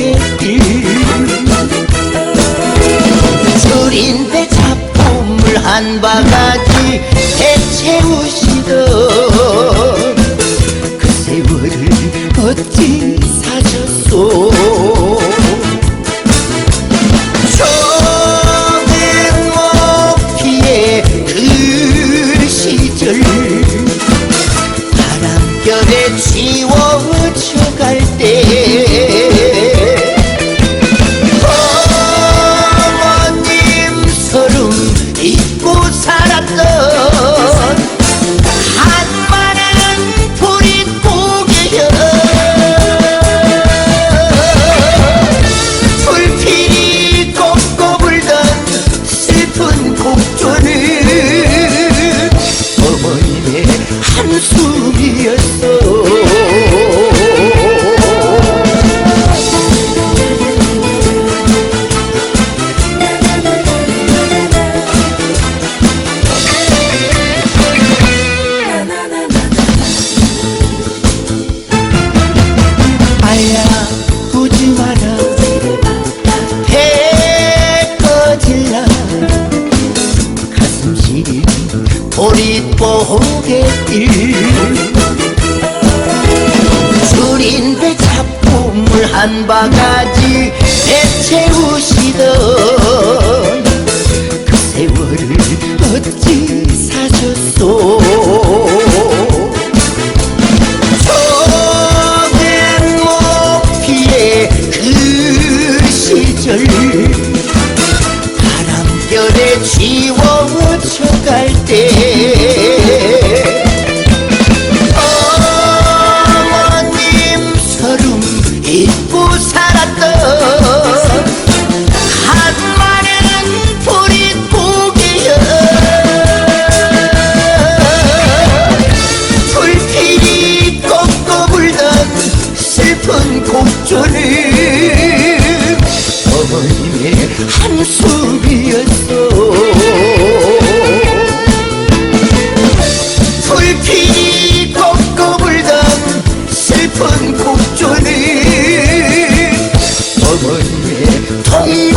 고갯길 줄인데 작품을 한 바가지 해채우시던 그 세월을 어찌 사셨소? 초등 높이의 그 시절 바람결에 지워 보릿고개길 줄인 배 작품을 한 바가지 배채우시던 그 세월을 어찌 사셨소? 초된 높이의 그 시절 시절에 어머님의 한숨이었어. 불피니 꺾어 불던 슬픈 곡조는 어머님의 통